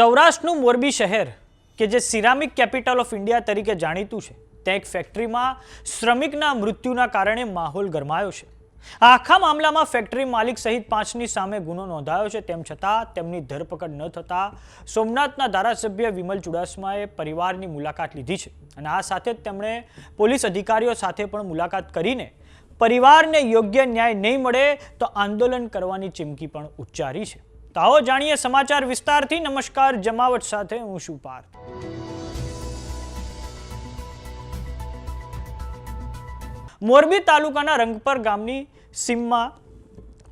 સૌરાષ્ટ્રનું મોરબી શહેર, કે જે સિરામિક કેપિટલ ઓફ ઇન્ડિયા તરીકે જાણીતું છે ત્યાં એક ફેક્ટરીમાં શ્રમિકના મૃત્યુના કારણે માહોલ ગરમાયો છે. આખા મામલામાં ફેક્ટરી માલિક સહિત પાંચની સામે ગુનો નોંધાયો છે, તેમ છતાં તેમની ધરપકડ ન થતાં સોમનાથના ધારાસભ્ય વિમલ ચુડાસમાએ પરિવારની મુલાકાત લીધી છે અને આ સાથે જ તેમણે પોલીસ અધિકારીઓ સાથે પણ મુલાકાત કરીને પરિવારને યોગ્ય ન્યાય નહીં મળે તો આંદોલન કરવાની ચીમકી પણ ઉચ્ચારી છે. તો જાણીએ સમાચાર વિસ્તારથી. નમસ્કાર, જમાવટ સાથે હું છું પાર્થ. મોરબી તાલુકાના રંગપર ગામની સીમમાં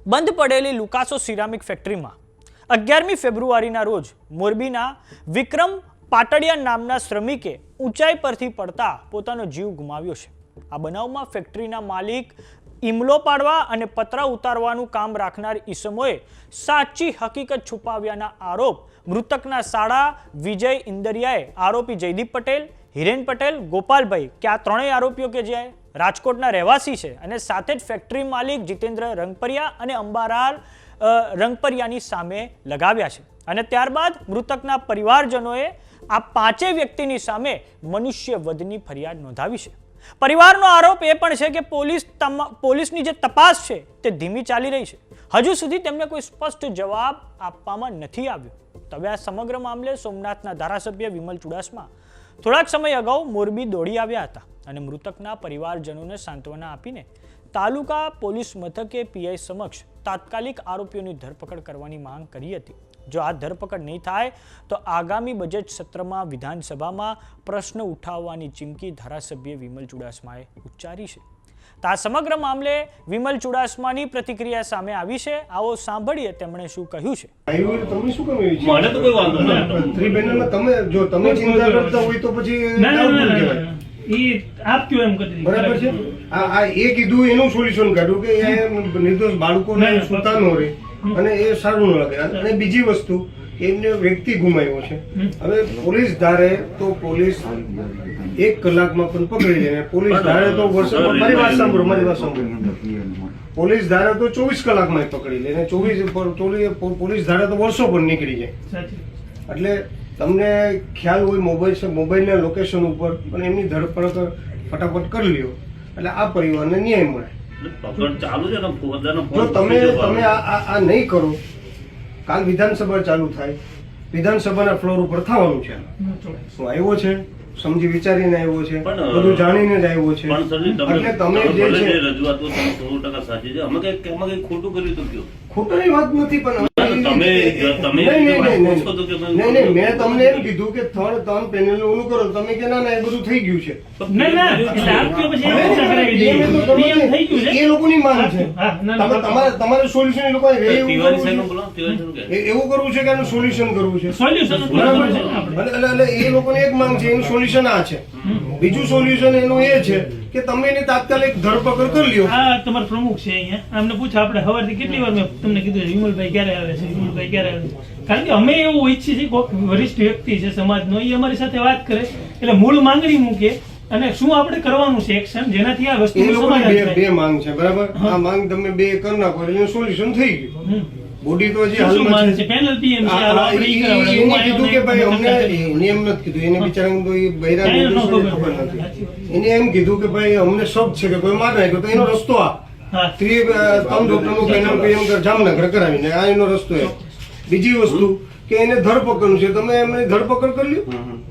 બંધ પડેલી લુકાસો સિરામિક ફેક્ટરીમાં અગિયારમી ફેબ્રુઆરીના રોજ મોરબીના વિક્રમ પાટડિયા નામના શ્રમિકે ઊંચાઈ પરથી પડતા પોતાનો જીવ ગુમાવ્યો છે. આ બનાવમાં ફેક્ટરીના માલિક ઇમલો પાડવા અને પતરા ઉતારવાનું કામ રાખનાર ઈસમોએ સાચી હકીકત છુપાવ્યાના આરોપ. મૃતકના શાળા વિજય ઇન્દરિયાએ આરોપી જયદીપ પટેલ, હિરેન પટેલ, ગોપાલભાઈ, કે આ ત્રણેય આરોપીઓ કે જે રાજકોટના રહેવાસી છે અને સાથે જ ફેક્ટરી માલિક જીતેન્દ્ર રંગપરિયા અને અંબારાર રંગપરિયાની સામે લગાવ્યા છે. અને ત્યારબાદ મૃતકના પરિવારજનોએ આ પાંચેય વ્યક્તિની સામે મનુષ્ય વધની ફરિયાદ નોંધાવી છે. પરિવારનો આરોપ એ પણ છે કે પોલીસ પોલીસની જે તપાસ છે તે ધીમી ચાલી રહી છે. હજુ સુધી તેમને કોઈ સ્પષ્ટ જવાબ આપવામાં નથી આવ્યો. તવે આ સમગ્ર મામલે સોમનાથના ધારાસભ્ય વિમલ ચુડાસમા થોડાક સમય અગાઉ મોરબી દોડી આવ્યા હતા અને મૃતકના પરિવારજનોને સાંત્વના આપીને તાલુકા પોલીસ મથકે પીઆઈ સમક્ષ તાત્કાલિક આરોપીઓની ધરપકડ કરવાની માંગ કરી હતી. જો આ ધરપકડ નહીં થાય તો આગામી બજેટ સત્રમાં વિધાનસભામાં પ્રશ્ન ઉઠાવવાની ચીમકી ધારાસભ્ય વિમલ ચુડાસમાએ ઉચ્ચારી છે. તો આ સમગ્ર મામલે વિમલ ચુડાસમાની પ્રતિક્રિયા સામે આવી છે. આવો સાંભળીએ તેમણે શું કહ્યું છે. તમને શું કામ છે? મને તો કોઈ વાંધો નહીં. ત્રી તમે જો તમે ચિંતા કરતા હોય તો પછી ના ના ના ઈ આપ કયો એમ કરી બરાબર છે? આ આ એ કીધું એનું સોલ્યુશન કાઢ્યું કે એ નિર્દોષ બાળકોને સુતા ન રહે. અને એ સારું ન લાગે. અને બીજી વસ્તુ એમને વ્યક્તિ ગુમાવ્યો છે. હવે પોલીસ ધારે તો પોલીસ એક કલાકમાં પણ પકડી લે પોલીસ ધારે તો વર્ષો મારી વાત સાંભળો મારી વાત સાંભળો. પોલીસ ધારે તો ચોવીસ કલાકમાં પકડી લે ને ચોવીસ પોલીસ ધારે તો વર્ષો પણ નીકળી જાય. એટલે તમને ખ્યાલ હોય મોબાઈલ છે મોબાઈલના લોકેશન ઉપર પણ એમની ધરપકડ ફટાફટ કરી લ્યો. એટલે આ પરિવારને ન્યાય મળે. ચાલુ છે જો તમે તમે આ આ આ નહીં કરો કાલ વિધાનસભા ચાલુ થાય. વિધાનસભાના ફ્લોર ઉપર થવાનું છે. શું આવ્યો છે સમજી વિચારીને આવ્યો છે બધું જાણીને જ આવ્યો છે. એટલે તમે જે છે રજૂઆતો તમે સો ટકા સાચી છે. અમે કઈ ખોટું કર્યું તો કયો? ખોટાની વાત નથી પણ તમે- તમે નહીં, નહીં, નહીં, નહીં. પૂછો તો કે ભાઈ- નહીં નહીં મેં તમને એમ કીધું. કે ત્રણ ત્રણ પેનલ ઓલું કરો તમે કે ના ના એ બધું થઈ ગયું છે. ના ના એટલે આપ કયો પછી હવે એમ ચર્ચા કરાવી દઈએ. એ તો નિયમ થઈ ગયું છે. એ લોકોની માંગ છે. તમારે તમારે સોલ્યુશન એ લોકોએ એવું કરવું છે. કે. એ- એવું કરવું છે કે આનું સોલ્યુશન કરવું છે? સોલ્યુશન એટલે એ લોકોની એક માંગ છે એનું સોલ્યુશન આ છે. બીજું સોલ્યુશન એનું એ છે કે તમે એની તાત્કાલિક ધરપકડ કરી લ્યો. આ તમારા પ્રમુખ છે અહીંયા. અમને પૂછો આપણે સવારથી કેટલી વાર મેં તમને કીધું છે વિમલભાઈ ક્યારે આવે છે વિમલભાઈ ક્યારે આવે છે? કારણ કે અમે એવું ઈચ્છીએ છીએ કોઈક વરિષ્ઠ વ્યક્તિ છે સમાજનો એ અમારી સાથે વાત કરે એટલે મૂળ માંગણી મૂકે અને શું આપણે કરવાનું છે એક્શન જેનાથી આ સમાધાન બે માંગ છે બરાબર? આ માંગ તમે બે કરી નાખો એટલે સોલ્યુશન થઈ ગયું. બોડી તો હજી હાલમાં છે? પેનલ્ટી એમ છે? આ- આપણે હું કીધું કે ભાઈ અમને એને એમ નથી કીધું. એને બિચારાને તો ઈ બૈરા ખબર. નથી. એને એમ કીધું કે ભાઈ અમને શોખ છે કે કોઈ માર નાખ્યો તો એનો રસ્તો આ. ત્રી ત્રણ ડોક્ટરનું પેનલ કર જામનગર કરાવીને આ એનો રસ્તો એ. બીજી વસ્તુ કે એને ધરપકડનું છે. તમે એમને ધરપકડ કરી લ્યો.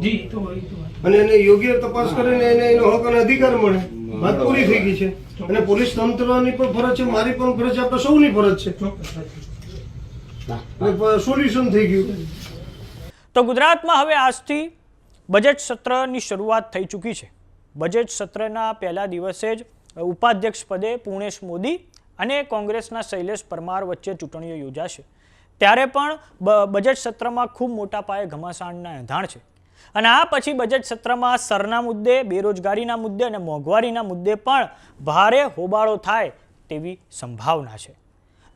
જી તો એ. અને એને યોગ્ય તપાસ કરીને એને એનો હક અને અધિકાર મળે. વાત પૂરી થઈ ગઈ છે. અને પોલીસ તંત્રની પણ ફરજ છે. મારી પણ ફરજ છે. આપણે સૌની ફરજ છે. સોલ્યુશન થઈ ગયું. તો ગુજરાતમાં હવે આજથી બજેટ સત્રની શરૂઆત થઈ ચૂકી છે. બજેટ સત્રના પહેલા દિવસે જ ઉપાધ્યક્ષ પદે પૂર્ણેશ મોદી અને કોંગ્રેસના શૈલેષ પરમાર વચ્ચે ચૂંટણીઓ યોજાશે. ત્યારે પણ બજેટ સત્રમાં ખૂબ મોટા પાયે ઘમાસાણના એંધાણ છે. અને આ પછી બજેટ સત્રમાં સરના મુદ્દે, બેરોજગારીના મુદ્દે અને મોંઘવારીના મુદ્દે પણ ભારે હોબાળો થાય તેવી સંભાવના છે.